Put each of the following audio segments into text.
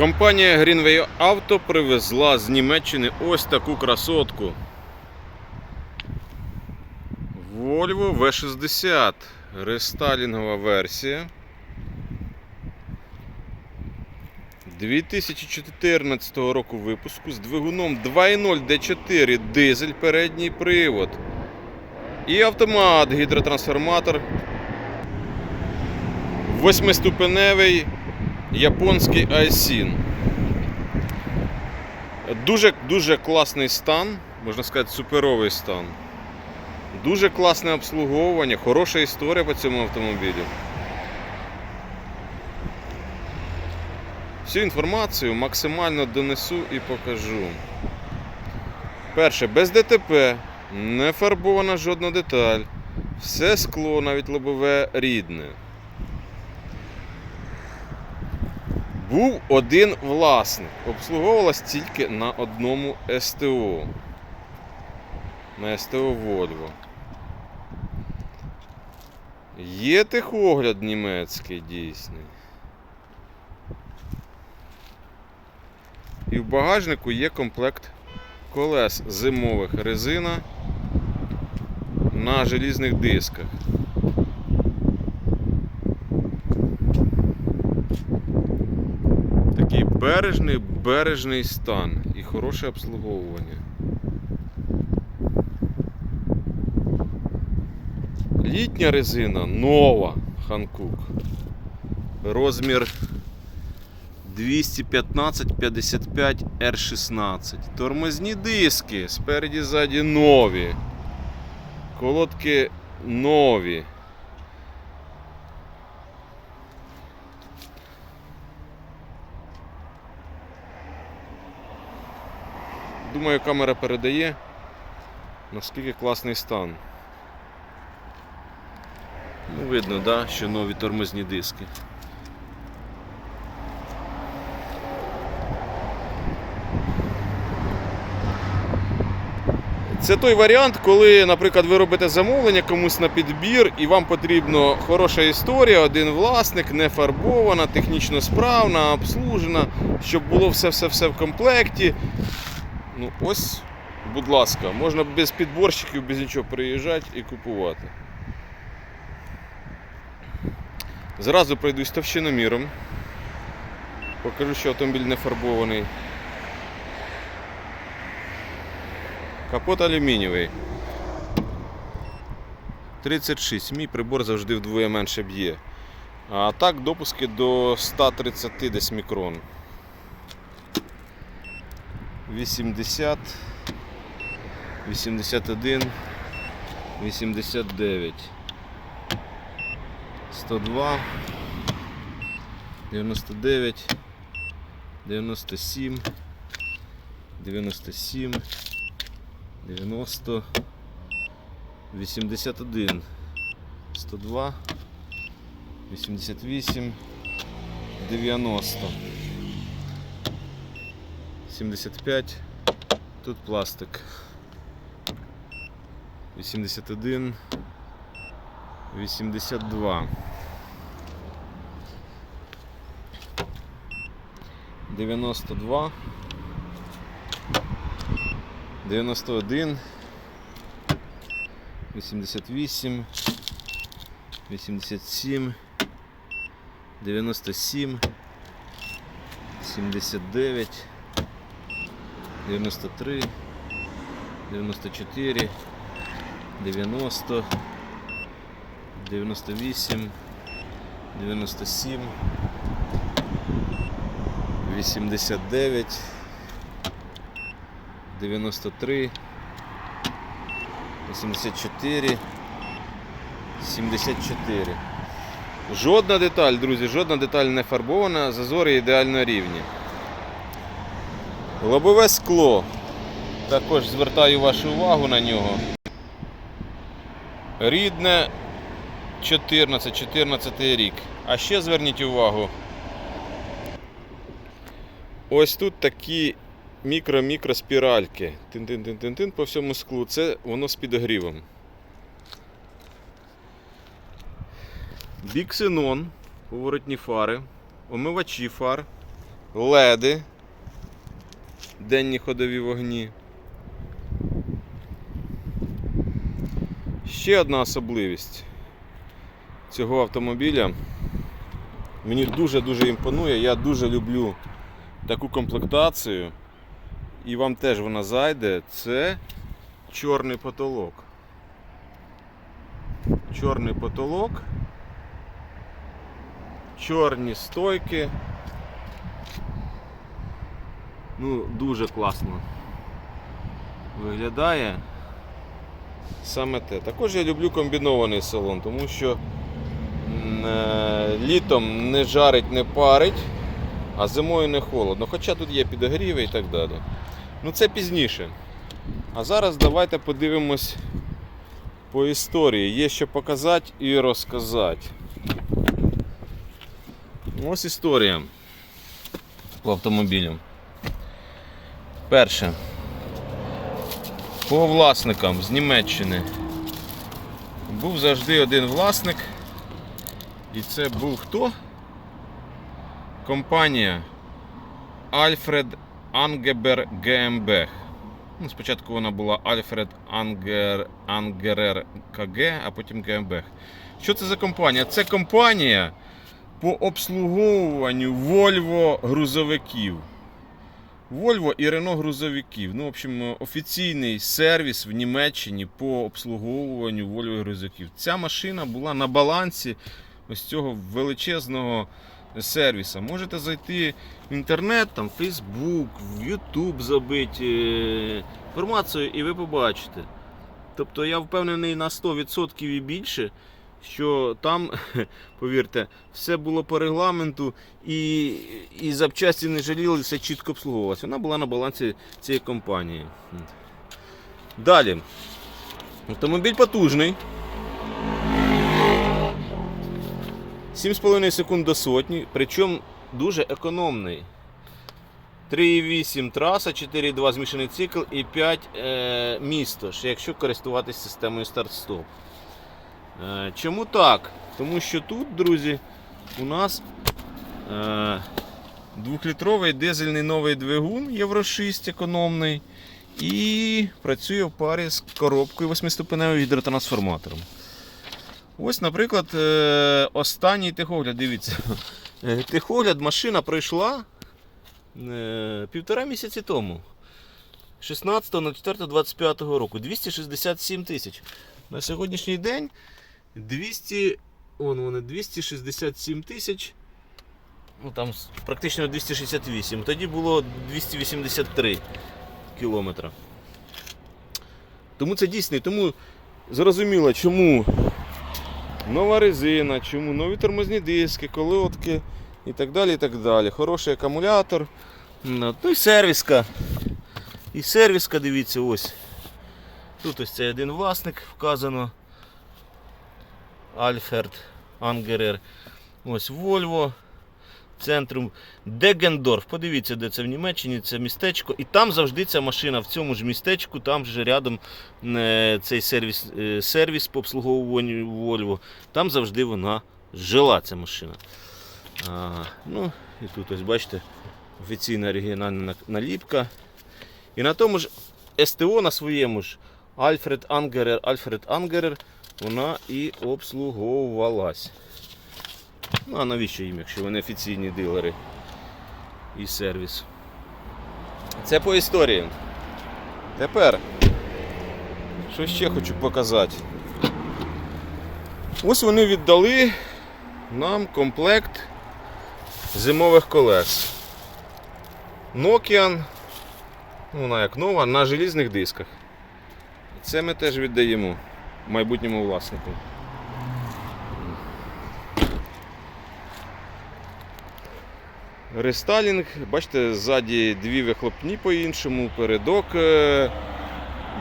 Компанія Greenway Auto привезла з Німеччини ось таку красотку. Volvo V60. Рестайлінгова версія. 2014 року випуску з двигуном 2.0 D4 дизель передній привод. І автомат гідротрансформатор. Восьмиступеневий японський Айсін. Дуже дуже класний стан, можна сказати, суперовий стан. Дуже класне обслуговування, хороша історія по цьому автомобілю. Всю інформацію максимально донесу і покажу. Перше, без ДТП, не фарбована жодна деталь. Все скло, навіть лобове рідне. Був один власник. Обслуговувалась тільки на одному СТО. На СТО Volvo. Є техогляд німецький дійсний. І в багажнику є комплект колес зимових резина на желізних дисках. Такий бережний, бережний стан і хороше обслуговування. Літня резина нова Ханкук. Розмір 215-55 R16. Тормозні диски спереді ззаді нові. Колодки нові. Думаю, камера передає, наскільки класний стан. Ну, видно, да, що нові тормозні диски. Це той варіант, коли, наприклад, ви робите замовлення комусь на підбір, і вам потрібна хороша історія, один власник, не фарбована, технічно справна, обслужена, щоб було все-все-все в комплекті. Ну, ось, будь ласка, можна без підборщиків, без нічого приїжджати і купувати. Зразу пройдусь товщиноміром. Покажу, що автомобіль не фарбований. Капот алюмінієвий. 36. Мій прибор завжди вдвоє менше б'є. А так допуски до 130 десь мікрон. 80, 81, 89, 102, 99, 97, 97, 90, 81, 102, 88, 90. 75, тут пластик. 81, 82. 92, 91, 88, 87, 97, 79, 93, 94, 90, 98, 97, 89, 93, 84, 74. Жодна деталь, друзі, жодна деталь не фарбована, зазори ідеально рівні. Лобове скло. Також звертаю вашу увагу на нього. Рідне 14-14 рік. А ще зверніть увагу. Ось тут такі мікро-мікро спіральки. Тин-тин-тин-тин-тин по всьому склу. Це воно з підогрівом. Біксенон, поворотні фари, омивачі фар, леди, денні ходові вогні. Ще одна особливість цього автомобіля. Мені дуже-дуже імпонує. Я дуже люблю таку комплектацію. І вам теж вона зайде. Це чорний потолок. Чорний потолок. Чорні стойки. Ну, дуже класно виглядає. Саме те. Також я люблю комбінований салон, тому що е, літом не жарить, не парить, а зимою не холодно. Хоча тут є підогріви і так далі. Ну це пізніше. А зараз давайте подивимось по історії. Є що показати і розказати. Ось історія по автомобілю. Перше. По власникам з Німеччини. Був завжди один власник. І це був хто? Компанія Альфред Ангебер GmbH. Ну, спочатку вона була Альфред Ангер, Ангерер КГ, а потім GmbH. Що це за компанія? Це компанія по обслуговуванню Volvo грузовиків. Volvo і Renault грузовиків. Ну, в общем, офіційний сервіс в Німеччині по обслуговуванню Volvo грузовиків. Ця машина була на балансі ось цього величезного сервіса. Можете зайти в інтернет, там Facebook, в YouTube забити е, інформацію, і ви побачите. Тобто я впевнений на 100% і більше, що там, повірте, все було по регламенту і, і запчасті не жаліли, все чітко обслуговувалося. Вона була на балансі цієї компанії. Далі. Автомобіль потужний. 7,5 секунд до сотні, причому дуже економний. 3,8 траса, 4,2 змішаний цикл і 5 е, місто, якщо користуватися системою старт-стоп. Е, чому так? Тому що тут, друзі, у нас е, 2-літровий дизельний новий двигун Євро 6 економний і працює в парі з коробкою 8-ступеневим гідротрансформатором. Ось, наприклад, е, останній техогляд. Дивіться. Техогляд машина пройшла півтора місяці тому. 16.04.25 року. 267 тисяч. На сьогоднішній день 200, вон вони, 267 тисяч. Ну там практично 268. Тоді було 283 кілометра. Тому це дійсно. Тому зрозуміло, чому нова резина, чому нові тормозні диски, колодки і так далі. і так далі. Хороший акумулятор. Ну і сервіска. І сервіска, дивіться, ось. Тут ось цей один власник вказано. Альферд Ангерер. Ось Volvo. Центрум Дегендорф. Подивіться, де це в Німеччині, це містечко. І там завжди ця машина в цьому ж містечку, там же рядом е, цей сервіс, е, сервіс по обслуговуванню Volvo. Там завжди вона жила, ця машина. А, ну, і тут ось бачите, офіційна оригінальна наліпка. І на тому ж СТО на своєму ж Альфред Ангерер, Альфред Ангерер, вона і обслуговувалась. Ну а навіщо їм, якщо вони офіційні дилери і сервіс? Це по історії. Тепер, що ще хочу показати. Ось вони віддали нам комплект зимових колес. Nokian, ну вона як нова, на желізних дисках. Це ми теж віддаємо майбутньому власнику. Рестайлінг, бачите, ззаді дві вихлопні по-іншому, передок, е,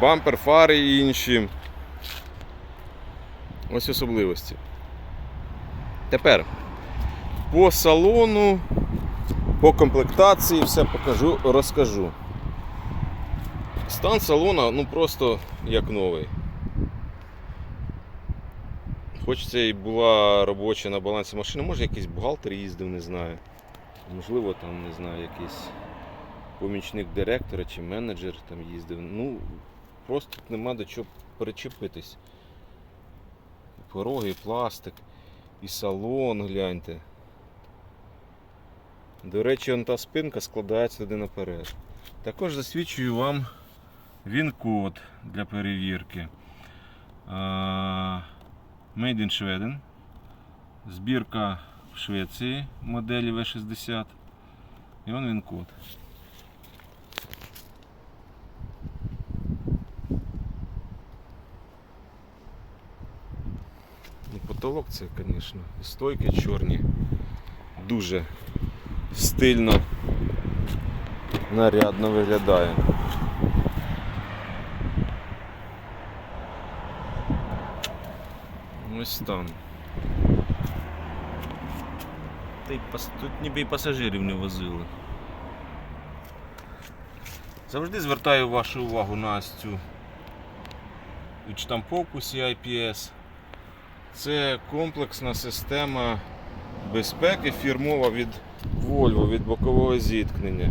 бампер, фари і інші. Ось особливості. Тепер по салону, по комплектації все покажу, розкажу. Стан салона ну просто як новий. Хоч це і була робоча на балансі машини, може якийсь бухгалтер їздив, не знаю. Можливо, там, не знаю, якийсь помічник директора чи менеджер там їздив. Ну, просто тут нема до чого причепитись. І Пороги, пластик, і салон, гляньте. До речі, он та спинка складається туди наперед. Також засвідчую вам він-код для перевірки. Made in Sweden. Збірка в Швеції моделі V60. І он він код. Ну, потолок це, звісно, і стойки чорні. Дуже стильно, нарядно виглядає. Ось Тут ніби і пасажирів не возили. Завжди звертаю вашу увагу на ось цю відштамповку CIPS. Це комплексна система безпеки фірмова від Volvo від бокового зіткнення.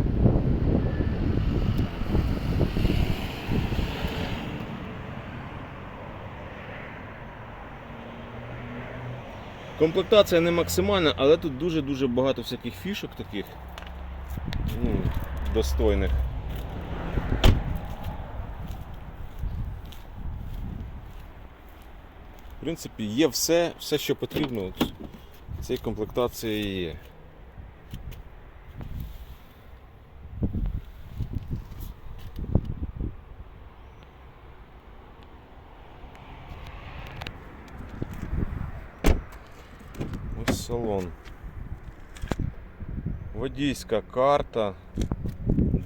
Комплектація не максимальна, але тут дуже-дуже багато всяких фішок таких ну, достойних. В принципі, є все, все, що потрібно. Цієї комплектації є. Ось салон. Водійська карта,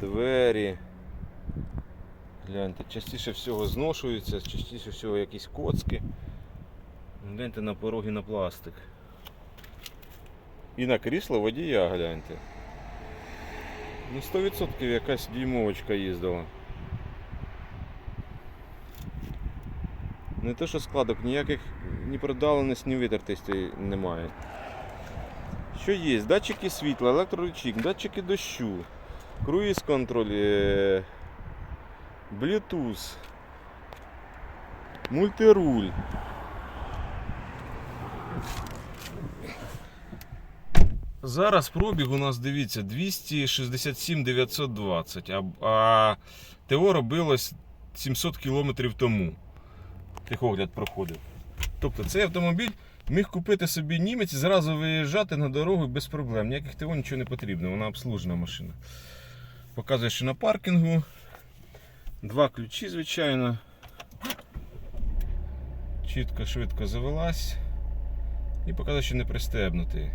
двері. Гляньте, частіше всього зношуються, частіше всього якісь коцки. Гляньте на пороги на пластик. І на крісло водія гляньте. Ну 100% якась дюймовочка їздила. Не те, що складок, ніяких ні продаленості, ні витертості немає. Що є? Датчики світла, електроручник, датчики дощу, круїз контроль, е, Bluetooth, мультируль. Зараз пробіг у нас, дивіться, 267 920, а, а ТО робилось 700 кілометрів тому. Техогляд проходив. Тобто цей автомобіль міг купити собі німець і зразу виїжджати на дорогу без проблем. Ніяких ТО нічого не потрібно, вона обслужена машина. Показує, що на паркінгу. Два ключі, звичайно. Чітко, швидко завелась. І показує, що не пристебнутий.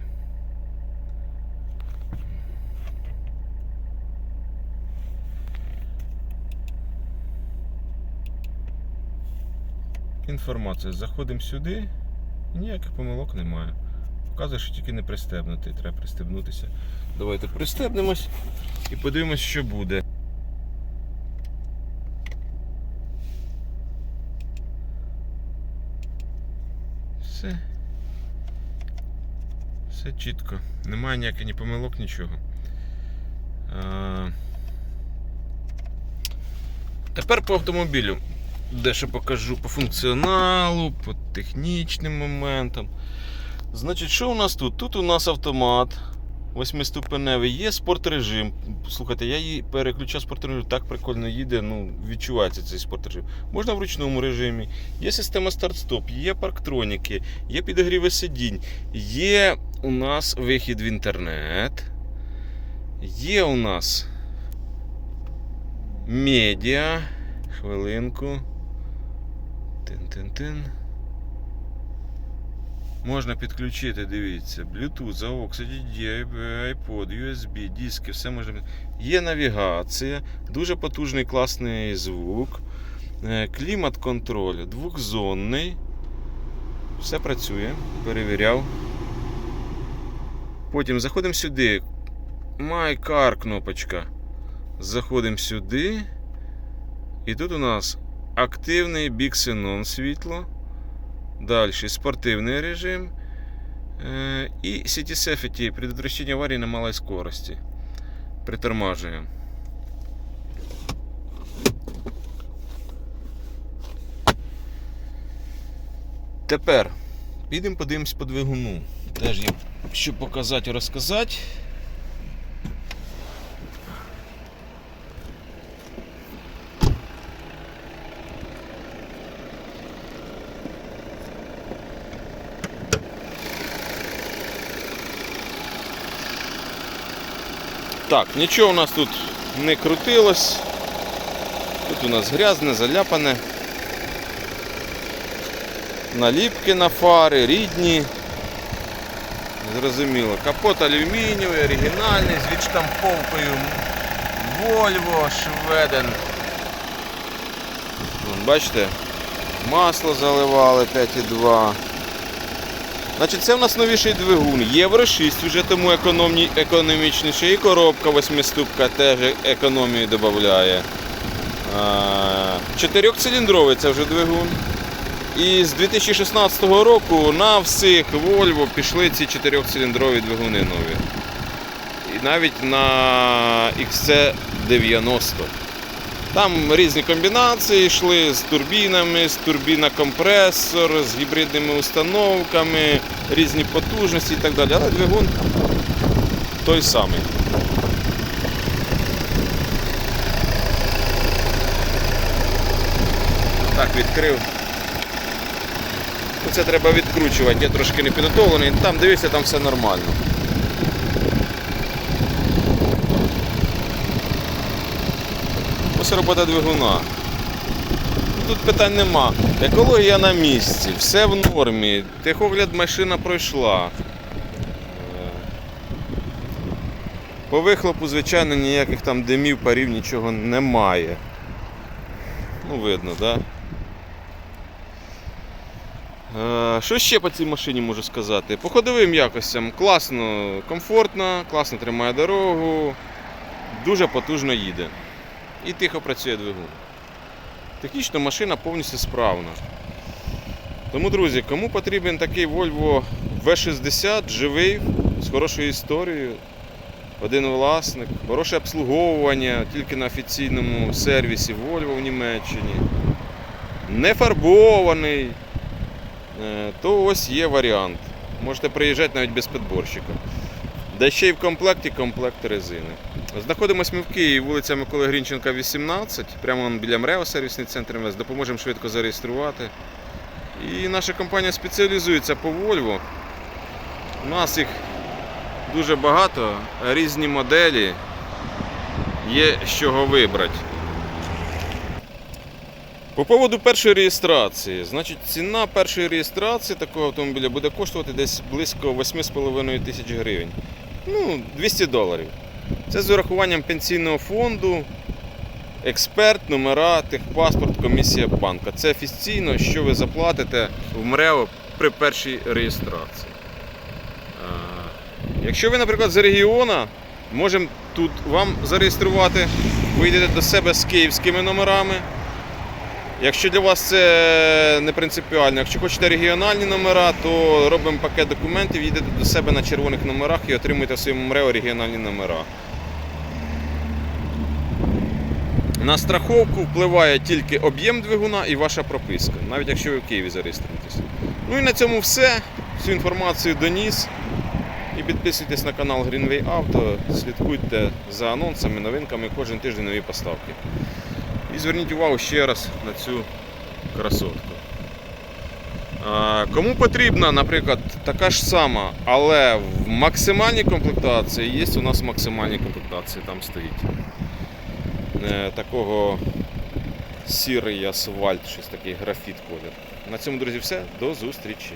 Інформація. Заходимо сюди, ніяких помилок немає. Показує, що тільки не пристебнутий, треба пристебнутися. Давайте пристебнемось і подивимось, що буде. Все. Все чітко. Немає ніяких ні помилок, нічого. А... Тепер по автомобілю. Дещо покажу по функціоналу, по технічним моментам. Значить, що у нас тут? Тут у нас автомат восьмиступеневий, є спорт-режим. Слухайте, я її переключав спорт-режим, так прикольно їде, ну, відчувається цей спорт-режим. Можна в ручному режимі, є система старт-стоп, є парктроніки, є підігріви сидінь, є у нас вихід в інтернет. Є у нас медіа. Хвилинку. Тин-тин-тин. Можна підключити, дивіться, Bluetooth, AUX, DD, iPod, USB, диски, все можна. Є навігація, дуже потужний класний звук, е, клімат-контроль, двохзонний. Все працює, перевіряв. Потім заходимо сюди. My Car кнопочка. Заходимо сюди. І тут у нас активний біксенон світло. Далі спортивний режим. Е, І City Safety предотвращение аварии на малой скорости. Притормажуємо. Тепер підемо подивимось по двигуну. Теж є що показати, і розказати. Так, нічого у нас тут не крутилось. Тут у нас грязне, заляпане. Наліпки на фари, рідні. Зрозуміло. Капот алюмінієвий, оригінальний, з відштамповкою Volvo, Шведен. Бачите, масло заливали 5,2. Значить, це в нас новіший двигун. Євро 6 вже тому економні, економічніше. І коробка восьмиступка теж економію додає. Чотирьохциліндровий це вже двигун. І з 2016 року на всіх Volvo пішли ці чотирьохциліндрові двигуни нові. І навіть на XC90. Там різні комбінації йшли з турбінами, з турбінокомпресор, з гібридними установками, різні потужності і так далі. Але двигун той самий. Так, відкрив. Це треба відкручувати, я трошки не підготовлений. Там дивися, там все нормально. Ось робота двигуна. Тут питань нема. Екологія на місці, все в нормі. Техогляд машина пройшла. Е, По вихлопу, звичайно, ніяких там димів, парів, нічого немає. Ну, видно, так? Да? Е, Що ще по цій машині можу сказати? По ходовим якостям класно, комфортно, класно тримає дорогу, дуже потужно їде. І тихо працює двигун. Технічно машина повністю справна. Тому, друзі, кому потрібен такий Volvo V60 живий, з хорошою історією, один власник, хороше обслуговування тільки на офіційному сервісі Volvo в Німеччині, не фарбований, е, то ось є варіант. Можете приїжджати навіть без підборщика. Да ще й в комплекті комплект резини. Знаходимося ми в Києві, вулиця Миколи Грінченка, 18, прямо біля МРЕО, сервісний центр МВС. Допоможемо швидко зареєструвати. І наша компанія спеціалізується по Volvo. У нас їх дуже багато, різні моделі, є з чого вибрати. По поводу першої реєстрації. Значить, ціна першої реєстрації такого автомобіля буде коштувати десь близько 8,5 тисяч гривень. Ну, 200 доларів. Це з урахуванням пенсійного фонду, експерт, номера, техпаспорт, комісія банка. Це офіційно, що ви заплатите в МРЕО при першій реєстрації. Якщо ви, наприклад, з регіона, можемо тут вам зареєструвати, ви йдете до себе з київськими номерами. Якщо для вас це не принципіально, якщо хочете регіональні номера, то робимо пакет документів, їдете до себе на червоних номерах і отримуєте в своєму МРЕО регіональні номера. На страховку впливає тільки об'єм двигуна і ваша прописка, навіть якщо ви в Києві зареєструєтесь. Ну і на цьому все. Всю інформацію доніс. І підписуйтесь на канал Greenway Auto, слідкуйте за анонсами, новинками, кожен тиждень нові поставки. І зверніть увагу ще раз на цю красотку. Кому потрібна, наприклад, така ж сама, але в максимальній комплектації є у нас максимальні комплектації, там стоїть. Е, Такого сірий асфальт, щось такий графіт колір. На цьому, друзі, все. До зустрічі.